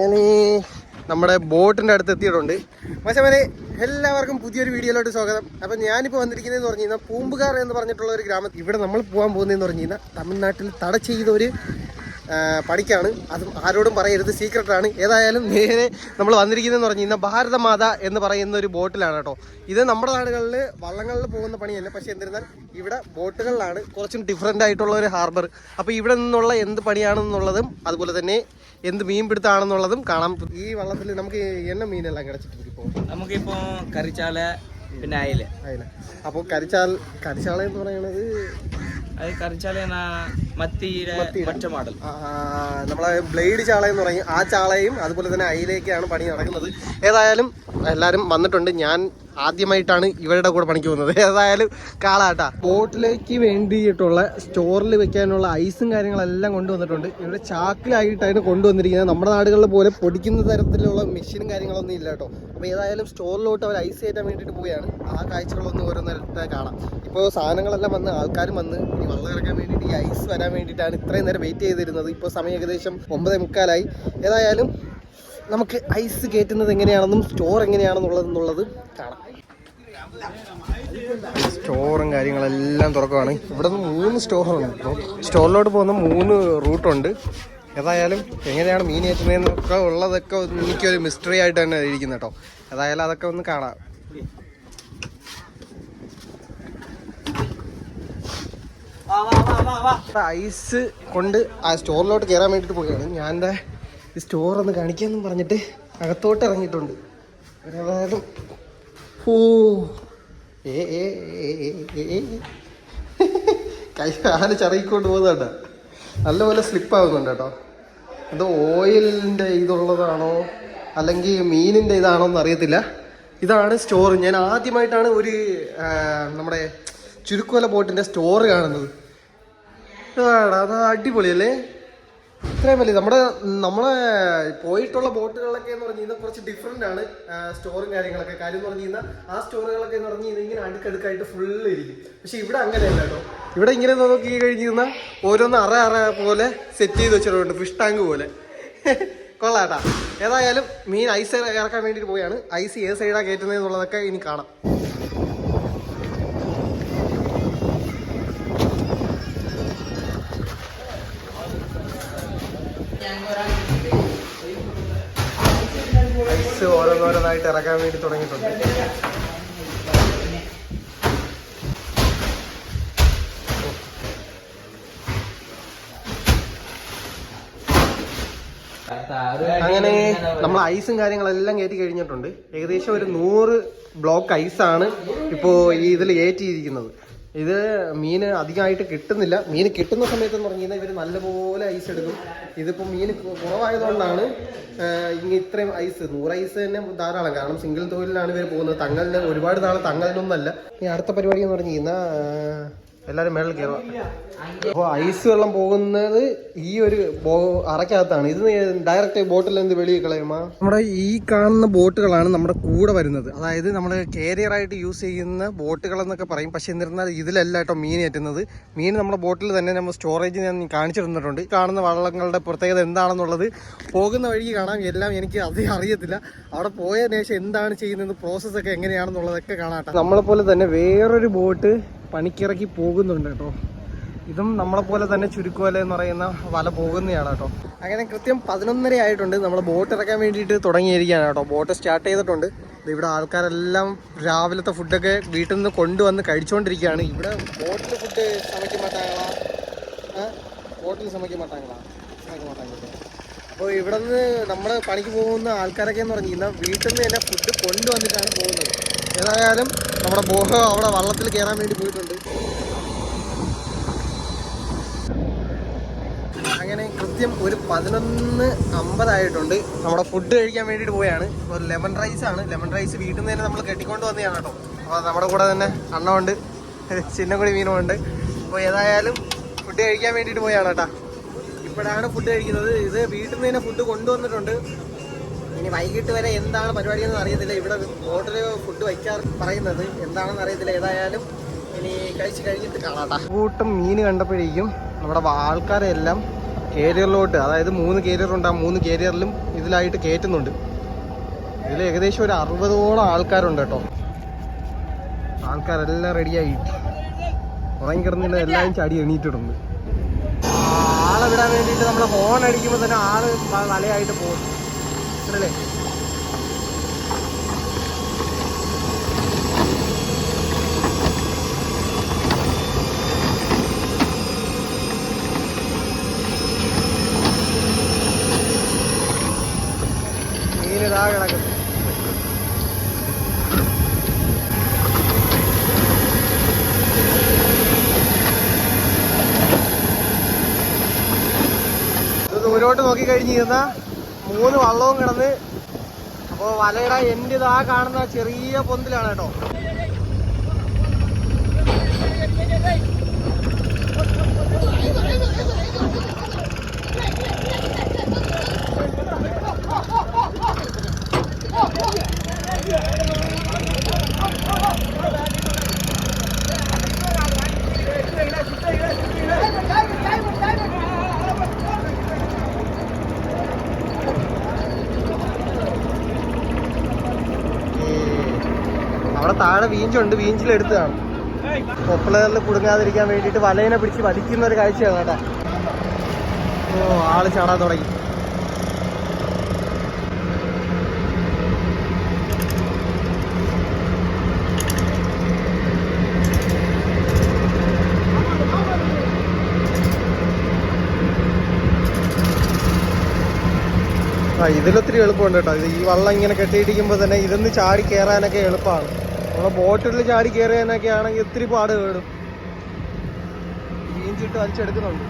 അങ്ങനെ നമ്മുടെ ബോട്ടിന്റെ അടുത്ത് എത്തിയിട്ടുണ്ട്. അവനെ എല്ലാവർക്കും പുതിയൊരു വീഡിയോയിലോട്ട് സ്വാഗതം. അപ്പം ഞാനിപ്പോൾ വന്നിരിക്കുന്നതെന്ന് പറഞ്ഞു കഴിഞ്ഞാൽ പൂമ്പുകാർ എന്ന് പറഞ്ഞിട്ടുള്ള ഒരു ഗ്രാമത്തിൽ ഇവിടെ നമ്മൾ പോകാൻ പോകുന്നതെന്ന് പറഞ്ഞു കഴിഞ്ഞാൽ തമിഴ്നാട്ടിൽ തട ചെയ്ത ഒരു ആ, അത് ആരോടും പറയരുത്. സീക്രട്ടാണ് ഏതായാലും നേരെ നമ്മൾ വന്നിരിക്കുന്നതെന്ന് പറഞ്ഞു കഴിഞ്ഞാൽ ഭാരതമാത എന്ന് പറയുന്ന ഒരു ബോട്ടിലാണ് കേട്ടോ. ഇത് നമ്മുടെ നാടുകളിൽ വള്ളങ്ങളിൽ പോകുന്ന പണിയല്ല. പക്ഷേ എന്നിരുന്നാൽ ഇവിടെ ബോട്ടുകളിലാണ് കുറച്ചും ഡിഫറെന്റ് ആയിട്ടുള്ള ഒരു ഹാർബർ അപ്പോൾ ഇവിടെ നിന്നുള്ള എന്ത് പണിയാണെന്നുള്ളതും അതുപോലെ തന്നെ എന്ത് മീൻ പിടുത്താണെന്നുള്ളതും കാണാം. ഈ വള്ളത്തിൽ നമുക്ക് എണ്ണ മീനെല്ലാം കിടച്ചിട്ടുണ്ട് ഇപ്പോൾ നമുക്കിപ്പോൾ കറിച്ചാല പിന്നെ അയല. അയല. അപ്പോൾ കരിച്ചാൽ കരിച്ചാള എന്ന് പറയുന്നത് അത് കറിച്ചാല മത്തിയുടെ മറ്റ മോഡൽ നമ്മളെ ബ്ലേഡ് ചാള എന്ന് പറയും. ആ ചാളയും അതുപോലെ തന്നെ അയിലേക്കാണ് പണി നടക്കുന്നത്. ഏതായാലും എല്ലാരും വന്നിട്ടുണ്ട്. ഞാൻ ആദ്യമായിട്ടാണ് ഇവരുടെ കൂടെ പണിക്ക് പോകുന്നത്. ഏതായാലും കാളാട്ടാ. ബോട്ടിലേക്ക് വേണ്ടിയിട്ടുള്ള സ്റ്റോറിൽ വെക്കാനുള്ള ഐസും കാര്യങ്ങളെല്ലാം കൊണ്ടുവന്നിട്ടുണ്ട്. ഇവിടെ ചാക്കിലായിട്ടാണ് കൊണ്ടുവന്നിരിക്കുന്നത്. നമ്മുടെ നാടുകളിൽ പോലെ പൊടിക്കുന്ന തരത്തിലുള്ള മെഷീനും കാര്യങ്ങളൊന്നും ഇല്ല കേട്ടോ. അപ്പോൾ ഏതായാലും സ്റ്റോറിലോട്ട് അവർ ഐസ് കയറ്റാൻ വേണ്ടിയിട്ട് പോവുകയാണ്. ആ കാഴ്ചകളൊന്നും ഓരോന്നിട്ട് കാണാം. ഇപ്പോൾ സാധനങ്ങളെല്ലാം വന്ന് ആൾക്കാരും വന്ന് വെള്ളം ഇറക്കാൻ വേണ്ടിയിട്ട് ഈ ഐസ് വരാൻ വേണ്ടിയിട്ടാണ് ഇത്രയും നേരം വെയിറ്റ് ചെയ്തിരുന്നത്. ഇപ്പോൾ സമയം ഏകദേശം ഒമ്പത് മുക്കാലായി. ഏതായാലും നമുക്ക് ഐസ് കയറ്റുന്നത് എങ്ങനെയാണെന്നും സ്റ്റോർ എങ്ങനെയാണെന്നുള്ളതെന്നുള്ളത് കാണാം. സ്റ്റോറും കാര്യങ്ങളെല്ലാം തുറക്കുവാണ്. ഇവിടെ നിന്ന് മൂന്ന് സ്റ്റോറുണ്ട് അപ്പോൾ സ്റ്റോറിലോട്ട് പോകുന്ന മൂന്ന് റൂട്ടുണ്ട് ഏതായാലും എങ്ങനെയാണ് മീൻ ഏറ്റുന്നതെന്നൊക്കെ ഉള്ളതൊക്കെ എനിക്കൊരു മിസ്റ്ററി ആയിട്ട് തന്നെ ഇരിക്കുന്നു കേട്ടോ ഏതായാലും അതൊക്കെ ഒന്ന് കാണാം. ഐസ് കൊണ്ട് ആ സ്റ്റോറിലോട്ട് കയറാൻ വേണ്ടിട്ട് പോവുകയാണ്. ഞാൻ എന്റെ ഈ സ്റ്റോർ ഒന്ന് കാണിക്കാമെന്നും പറഞ്ഞിട്ട് അകത്തോട്ട് ഇറങ്ങിയിട്ടുണ്ട്. ഏതായാലും ഓ ഏ. കൈ ആന ചറിയിക്കൊണ്ട് പോകുന്നുണ്ട് നല്ലപോലെ സ്ലിപ്പ് ആവുന്നുണ്ട് കേട്ടോ. ഇത് ഓയിലിന്റെ ഇതുള്ളതാണോ? അല്ലെങ്കിൽ മീനിന്റെ ഇതാണോ എന്ന് അറിയത്തില്ല. ഇതാണ് സ്റ്റോർ ഞാൻ ആദ്യമായിട്ടാണ് ഒരു നമ്മുടെ ചുരുക്കുവല ബോട്ടിന്റെ സ്റ്റോർ കാണുന്നത്. അത് അടിപൊളിയല്ലേ? ഇത്രയും വലിയ നമ്മുടെ നമ്മളെ പോയിട്ടുള്ള ബോട്ടുകളിലൊക്കെ എന്ന് പറഞ്ഞു കുറച്ച് ഡിഫറെന്റ് ആണ് സ്റ്റോറും കാര്യങ്ങളൊക്കെ. കാര്യം എന്ന് പറഞ്ഞു കഴിഞ്ഞാൽ ആ സ്റ്റോറുകളൊക്കെ എന്ന് പറഞ്ഞു കഴിഞ്ഞാൽ ഇങ്ങനെ അടുക്കടുക്കായിട്ട് ഫുള്ള് ഇരിക്കും. പക്ഷെ ഇവിടെ അങ്ങനെയല്ല കേട്ടോ. ഇവിടെ ഇങ്ങനെ നോക്കി കഴിഞ്ഞ് കഴിഞ്ഞാൽ ഓരോന്ന് അറ അറ പോലെ സെറ്റ് ചെയ്ത് വെച്ചിട്ടുണ്ട് ഫിഷ് ടാങ്ക് പോലെ. കൊള്ളാട്ടാ. ഏതായാലും മീൻ ഐസ് ഇറക്കാൻ വേണ്ടിയിട്ട് പോയാണ് ഐസ് ഏത് സൈഡാണ് കയറ്റുന്നത് എന്നുള്ളതൊക്കെ ഇനി കാണാം. ഐസ് ഓരോന്നോരോന്നായിട്ട് ഇറക്കാൻ വേണ്ടി തുടങ്ങിയിട്ടുണ്ട്. അങ്ങനെ നമ്മൾ ഐസും കാര്യങ്ങളെല്ലാം കയറ്റി കഴിഞ്ഞിട്ടുണ്ട്. ഏകദേശം ഒരു നൂറ് ബ്ലോക്ക് ഐസാണ് ഇപ്പോൾ ഈ ഇതിൽ കയറ്റിയിരിക്കുന്നത്. ഇത് മീൻ അധികമായിട്ട് കിട്ടുന്നില്ല. മീൻ കിട്ടുന്ന സമയത്ത് എന്ന് പറഞ്ഞു കഴിഞ്ഞാൽ ഇവർ നല്ലപോലെ ഐസ് എടുക്കും. ഇതിപ്പോൾ മീൻ കുറവായതുകൊണ്ടാണ് ഇങ്ങനെ ഇങ്ങ ഇത്രയും ഐസ്. നൂറ് ഐസ് തന്നെ ധാരാളം. കാരണം സിംഗിൾ തൊഴിലിലാണ് ഇവർ പോകുന്നത്. തങ്ങലിന് ഒരുപാട് നാൾ തങ്ങലിനൊന്നല്ല. ഇനി അടുത്ത പരിപാടി എന്ന് പറഞ്ഞു കഴിഞ്ഞാൽ എല്ലാവരും മേളിൽ കയറുക. അപ്പോൾ ഐസ് വെള്ളം പോകുന്നത് ഈ ഒരു ബോ അറയ്ക്കകത്താണ്. ഇത് ഡയറക്റ്റ് ബോട്ടിൽ എന്ത് വെളിയിൽ കളയുമ്പോ നമ്മുടെ ഈ കാണുന്ന ബോട്ടുകളാണ് നമ്മുടെ കൂടെ വരുന്നത്. അതായത് നമ്മൾ കാരിയറായിട്ട് യൂസ് ചെയ്യുന്ന ബോട്ടുകൾ എന്നൊക്കെ പറയും. പക്ഷെ എന്നിരുന്നാൽ ഇതിലല്ല കേട്ടോ മീൻ ഏറ്റുന്നത് മീൻ നമ്മുടെ ബോട്ടിൽ തന്നെ നമ്മൾ സ്റ്റോറേജ് ഞാൻ കാണിച്ചു തന്നിട്ടുണ്ട് കാണുന്ന വള്ളങ്ങളുടെ പ്രത്യേകത എന്താണെന്നുള്ളത് പോകുന്ന വഴി കാണാം. എല്ലാം എനിക്ക് അധികം അറിയത്തില്ല. അവിടെ പോയതിനു ശേഷം എന്താണ് ചെയ്യുന്നത്? പ്രോസസ്സൊക്കെ എങ്ങനെയാണെന്നുള്ളതൊക്കെ കാണാട്ടെ നമ്മളെ പോലെ തന്നെ വേറൊരു ബോട്ട് പണിക്കിറക്കി പോകുന്നുണ്ട് കേട്ടോ. ഇതും നമ്മളെ പോലെ തന്നെ ചുരുക്കുവല എന്ന് പറയുന്ന വല പോകുന്നതാണ് കേട്ടോ. അങ്ങനെ കൃത്യം പതിനൊന്നര ആയിട്ടുണ്ട്. നമ്മൾ ബോട്ട് ഇറക്കാൻ വേണ്ടിയിട്ട് തുടങ്ങിയിരിക്കുകയാണ് കേട്ടോ. ബോട്ട് സ്റ്റാർട്ട് ചെയ്തിട്ടുണ്ട്. ഇവിടെ ആൾക്കാരെല്ലാം രാവിലത്തെ ഫുഡൊക്കെ വീട്ടിൽ നിന്ന് കൊണ്ടുവന്ന് കഴിച്ചുകൊണ്ടിരിക്കുകയാണ് ഇവിടെ ബോട്ടിൽ ഫുഡ് സമയ്ക്ക് മാട്ടാങ്കളാ ബോട്ടിൽ സമയ്ക്ക് മാറ്റാങ്ങളാ സമയ്ക്ക് മാട്ടാങ്കളാ അപ്പോൾ ഇവിടെ നിന്ന് നമ്മൾ പണിക്ക് പോകുന്ന ആൾക്കാരൊക്കെ എന്ന് പറഞ്ഞാൽ വീട്ടിൽ നിന്ന് തന്നെ ഫുഡ് കൊണ്ടുവന്നിട്ടാണ് പോകുന്നത്. ഏതായാലും നമ്മുടെ ബോഹ അവിടെ വള്ളത്തിൽ കയറാൻ വേണ്ടി പോയിട്ടുണ്ട്. അങ്ങനെ കൃത്യം ഒരു പതിനൊന്ന് അമ്പതായിട്ടുണ്ട്. നമ്മുടെ ഫുഡ് കഴിക്കാൻ വേണ്ടിയിട്ട് പോയാണ്. ഒരു ലെമൺ റൈസ് ആണ്. ലെമൺ റൈസ് വീട്ടിൽ നിന്ന് തന്നെ നമ്മൾ കെട്ടിക്കൊണ്ട് വന്നതാണ് കേട്ടോ. അപ്പോൾ നമ്മുടെ കൂടെ തന്നെ അണ്ണമുണ്ട് ചിന്നക്കുടി മീനുമുണ്ട്. അപ്പോൾ ഏതായാലും ഫുഡ് കഴിക്കാൻ വേണ്ടിയിട്ട് പോയാണ് കേട്ടോ. ഇപ്പോഴാണ് ഫുഡ് കഴിക്കുന്നത്. ഇത് വീട്ടിൽ നിന്ന് തന്നെ ഫുഡ് കൊണ്ടുവന്നിട്ടുണ്ട്. ഇനി വൈകിട്ട് വരെ എന്താണ് പരിപാടി എന്ന് അറിയത്തില്ല. ഇവിടെ ഹോട്ടലിൽ ഫുഡ് വയ്ക്കാർ പറയുന്നത്. എന്താണെന്ന് അറിയത്തില്ല. ഏതായാലും ഇനി കഴിച്ച് കഴിഞ്ഞിട്ട് കാണാട്ടാ. കൂട്ടം മീൻ കണ്ടപ്പോഴേക്കും നമ്മുടെ ആൾക്കാരെല്ലാം കേരിയറിലോട്ട് അതായത് മൂന്ന് കേരിയർ ഉണ്ട്. ആ മൂന്ന് കേരിയറിലും ഇതിലായിട്ട് കയറ്റുന്നുണ്ട് ഇതിൽ ഏകദേശം ഒരു അറുപതോളം ആൾക്കാരുണ്ട് കേട്ടോ. ആൾക്കാരെല്ലാം റെഡിയായി ഉറങ്ങി കിടന്നിട്ട് എല്ലാവരും ചാടി എണീറ്റിടുന്നു. ആളെ വിടാൻ വേണ്ടിയിട്ട് നമ്മൾ ഹോൺ അടിക്കുമ്പോൾ തന്നെ ആൾ വലയായിട്ട് പോകും. അല്ലേ മീനിതാ കിടക്കുന്നു. ദൂരോട്ട് നോക്കി കഴിഞ്ഞ് ഇരുന്ന മൂന്ന് വള്ളവും കിടന്ന് അപ്പോൾ വലയുടെ എന്റെ ഇതാ കാണുന്ന ചെറിയ പൊന്തിലാണ് കേട്ടോ. ഈ അവിടെ താഴെ വീഞ്ചുണ്ട് വീഞ്ചിലെടുത്തതാണ്. പോപ്പുലറിൽ കുടുങ്ങാതിരിക്കാൻ വേണ്ടിയിട്ട് വലയിനെ പിടിച്ച് വലിക്കുന്ന ഒരു കാഴ്ചയാണ് കേട്ടോ. ഓ ആൾ ചാടാൻ തുടങ്ങി. ആ ഇതിലൊത്തിരി എളുപ്പമുണ്ട് കേട്ടോ. ഇത് ഈ വള്ളം ഇങ്ങനെ കെട്ടിയിടിക്കുമ്പോൾ തന്നെ ഇതൊന്ന് ചാടി കയറാനൊക്കെ എളുപ്പമാണ്. നമ്മളെ ബോട്ടിൽ ചാടി കയറിയെന്നൊക്കെ ആണെങ്കിൽ ഒത്തിരി പാട് കേടും. വീഞ്ചിട്ട് വലിച്ചെടുക്കുന്നുണ്ട്.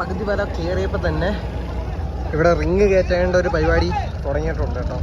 പകുതി വരെ കയറിയപ്പോൾ തന്നെ ഇവിടെ റിങ് കയറ്റേണ്ട ഒരു പരിപാടി തുടങ്ങിയിട്ടുണ്ട് കേട്ടോ.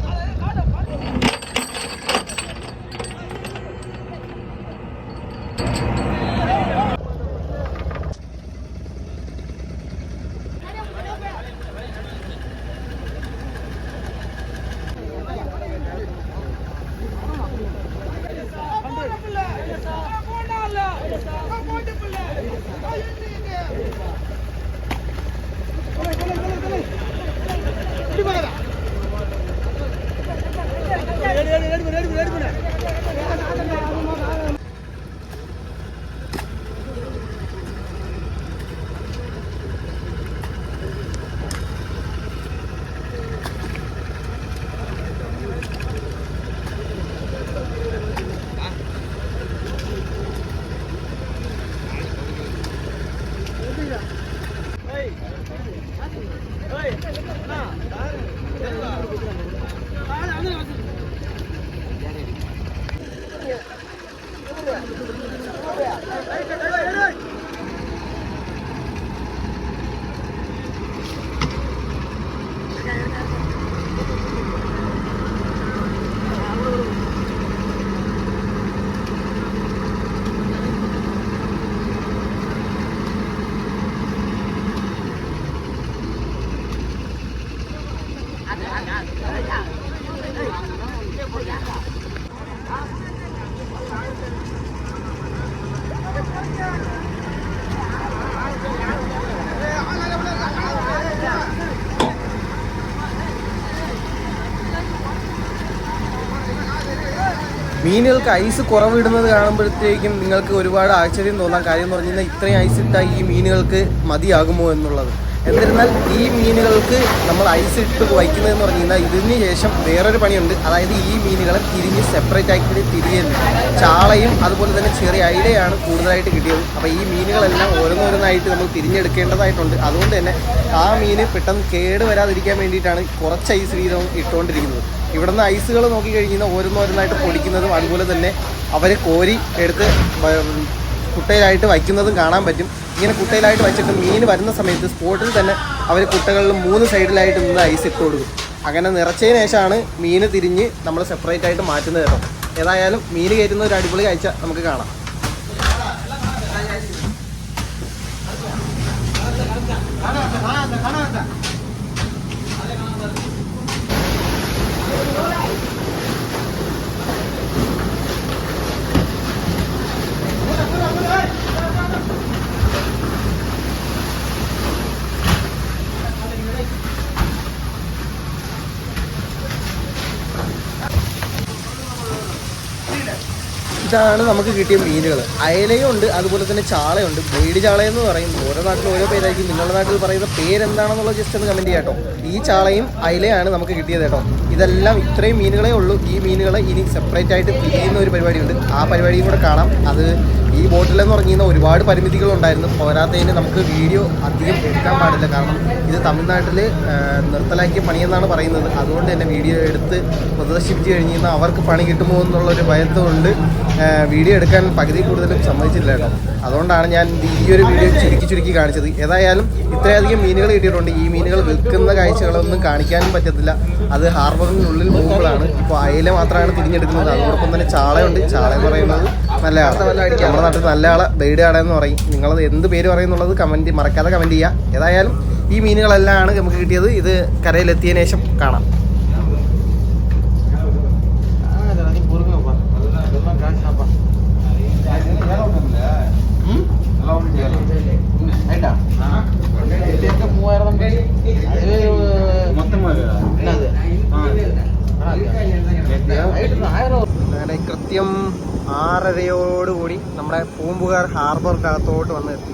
മീനുകൾക്ക് ഐസ് കുറവിടുന്നത് കാണുമ്പോഴത്തേക്കും നിങ്ങൾക്ക് ഒരുപാട് ആശ്ചര്യം തോന്നാൻ കാര്യം എന്ന് പറഞ്ഞു കഴിഞ്ഞാൽ ഇത്രയും ഐസ് ഇട്ടാൽ ഈ മീനുകൾക്ക് മതിയാകുമോ എന്നുള്ളത്. എന്നിരുന്നാൽ ഈ മീനുകൾക്ക് നമ്മൾ ഐസ് ഇട്ട് വയ്ക്കുന്നതെന്ന് പറഞ്ഞു കഴിഞ്ഞാൽ ഇതിന് ശേഷം വേറൊരു പണിയുണ്ട്. അതായത് ഈ മീനുകളെ തിരിഞ്ഞ് സെപ്പറേറ്റ് ആക്കിയിട്ട് തിരിയുന്നു. ചാളയും അതുപോലെ തന്നെ ചെറിയ അയിലയാണ് കൂടുതലായിട്ട് കിട്ടിയത്. അപ്പോൾ ഈ മീനുകളെല്ലാം ഓരോന്നോരോന്നായിട്ട് നമ്മൾ തിരിഞ്ഞെടുക്കേണ്ടതായിട്ടുണ്ട്. അതുകൊണ്ട് തന്നെ ആ മീന് പെട്ടെന്ന് കേട് വരാതിരിക്കാൻ വേണ്ടിയിട്ടാണ് കുറച്ച് ഐസ് വീതം ഇട്ടുകൊണ്ടിരിക്കുന്നത്. ഇവിടുന്ന് ഐസുകൾ നോക്കിക്കഴിഞ്ഞാൽ ഓരോന്നോരോന്നായിട്ട് പൊടിക്കുന്നതും അതുപോലെ തന്നെ അവരെ കോരി എടുത്ത് കുട്ടയിലായിട്ട് വയ്ക്കുന്നതും കാണാൻ പറ്റും. ഇങ്ങനെ കുട്ടയിലായിട്ട് വച്ചിട്ട് മീൻ വരുന്ന സമയത്ത് സ്പോട്ടിൽ തന്നെ അവർ കുട്ടകളിൽ മൂന്ന് സൈഡിലായിട്ട് നിന്ന് ഐസ് ഇട്ട് കൊടുക്കും. അങ്ങനെ നിറച്ചതിന് ശേഷമാണ് മീൻ തിരിഞ്ഞ് നമ്മൾ സെപ്പറേറ്റ് ആയിട്ട് മാറ്റുന്നത് കേട്ടോ. ഏതായാലും മീൻ കയറ്റുന്ന ഒരു അടിപൊളി കാഴ്ച നമുക്ക് കാണാം. Hola. ഇതാണ് നമുക്ക് കിട്ടിയ മീനുകൾ അയലയും ഉണ്ട് അതുപോലെ തന്നെ ചാളയുണ്ട് ബ്ലേഡ് ചാളയെന്ന് പറയും ഓരോ നാട്ടിലും ഓരോ പേരായിരിക്കും. നിങ്ങളുടെ നാട്ടിൽ പറയുന്ന പേരെന്താണെന്നുള്ളത് ജസ്റ്റ് ഒന്ന് കമന്റ് ചെയ്യാം ഈ ചാളയും അയലയാണ് നമുക്ക് കിട്ടിയത് കേട്ടോ. ഇതെല്ലാം ഇത്രയും മീനുകളെ ഉള്ളൂ. ഈ മീനുകളെ ഇനി സെപ്പറേറ്റ് ആയിട്ട് പിരിയുന്ന ഒരു പരിപാടിയുണ്ട്. ആ പരിപാടിയും കൂടെ കാണാം. അത് ഈ ബോട്ടിലെന്ന് പറഞ്ഞു കഴിഞ്ഞാൽ ഒരുപാട് പരിമിതികളുണ്ടായിരുന്നു പോരാത്തതിന് നമുക്ക് വീഡിയോ അധികം എടുക്കാൻ പാടില്ല. കാരണം ഇത് തമിഴ്നാട്ടിൽ നിർത്തലാക്കിയ പണിയെന്നാണ് പറയുന്നത്. അതുകൊണ്ട് തന്നെ വീഡിയോ എടുത്ത് പ്രദർശിപ്പിച്ച് കഴിഞ്ഞ് കഴിഞ്ഞാൽ അവർക്ക് പണി കിട്ടുമോ എന്നുള്ളൊരു ഭയത്തുകൊണ്ട് വീഡിയോ എടുക്കാൻ പകുതി കൂടുതലും സമ്മതിച്ചില്ല കേട്ടോ. അതുകൊണ്ടാണ് ഞാൻ ഈ ഒരു വീഡിയോ ചുരുക്കി ചുരുക്കി കാണിച്ചത്. ഏതായാലും ഇത്രയധികം മീനുകൾ കിട്ടിയിട്ടുണ്ട്. ഈ മീനുകൾ വിൽക്കുന്ന കാഴ്ചകളൊന്നും കാണിക്കാനും പറ്റത്തില്ല. അത് ഹാർബറിനുള്ളിൽ പോകുമ്പോഴാണ്. ഇപ്പോൾ അയല മാത്രമാണ് തിരിഞ്ഞെടുക്കുന്നത്. അതോടൊപ്പം തന്നെ ചാളയുണ്ട്. ചാള എന്ന് പറയുന്നത് നല്ല ആള. നമ്മുടെ നാട്ടിൽ നല്ല ആളെ ബെയ്ഡ് ആട എന്ന് പറയും. നിങ്ങൾ എന്ത് പേര് പറയുന്നുള്ളത് കമന്റ് മറക്കാതെ കമന്റ് ചെയ്യുക ഏതായാലും ഈ മീനുകളെല്ലാം ആണ് നമുക്ക് കിട്ടിയത്. ഇത് കരയിലെത്തിയതിനു ശേഷം കാണാം. നമ്മുടെ പൂമ്പുകാർ ഹാർബറിനകത്തോട്ട് വന്ന് എത്തി.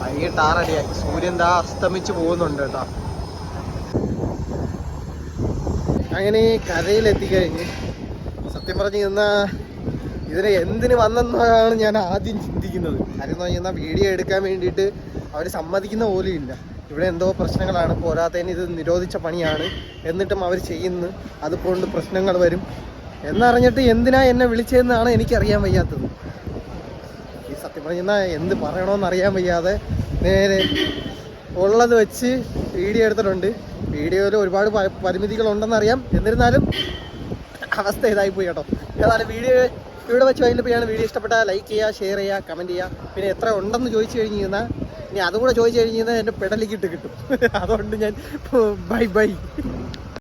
വൈകിട്ട് ആറടിയായി സൂര്യൻ ദാ അസ്തമിച്ച് പോകുന്നുണ്ട് കേട്ടോ. അങ്ങനെ കരയിലെത്തിക്കഴിഞ്ഞ് സത്യം പറഞ്ഞു നിന്ന ഇതിന് എന്തിന് വന്നെന്നാണ് ഞാൻ ആദ്യം ചിന്തിക്കുന്നത്. കാര്യം എന്ന് പറഞ്ഞാൽ വീഡിയോ എടുക്കാൻ വേണ്ടിയിട്ട് അവർ സമ്മതിക്കുന്ന പോലും ഇല്ല. ഇവിടെ എന്തോ പ്രശ്നങ്ങളാണ്. പോരാത്തതിന് ഇത് നിരോധിച്ച പണിയാണ്. എന്നിട്ടും അവർ ചെയ്യുന്നു. അതുകൊണ്ട് പ്രശ്നങ്ങൾ വരും. എന്നറിഞ്ഞിട്ട് എന്തിനാ എന്നെ വിളിച്ചതെന്നാണ് എനിക്കറിയാൻ വയ്യാത്തത്. ഈ സത്യം പറഞ്ഞാൽ എന്ത് പറയണമെന്ന് അറിയാൻ വയ്യാതെ നേരെ ഉള്ളത് വെച്ച് വീഡിയോ എടുത്തിട്ടുണ്ട്. വീഡിയോയിൽ ഒരുപാട് പരിമിതികളുണ്ടെന്നറിയാം. എന്നിരുന്നാലും അവസ്ഥ ഇതായി പോയി കേട്ടോ. ഏതായാലും വീഡിയോ ഇവിടെ വെച്ച് വൈകിട്ട് വീഡിയോ ഇഷ്ടപ്പെട്ടാൽ ലൈക്ക് ചെയ്യുക ഷെയർ ചെയ്യുക കമന്റ് ചെയ്യുക. പിന്നെ എത്ര ഉണ്ടെന്ന് ചോദിച്ചു കഴിഞ്ഞു കഴിഞ്ഞാൽ ഇനി അതുകൂടെ ചോദിച്ചു കഴിഞ്ഞു കഴിഞ്ഞാൽ എന്റെ പെടലിക്കിട്ട് കിട്ടും. അതുകൊണ്ട് ഞാൻ ബൈ ബൈ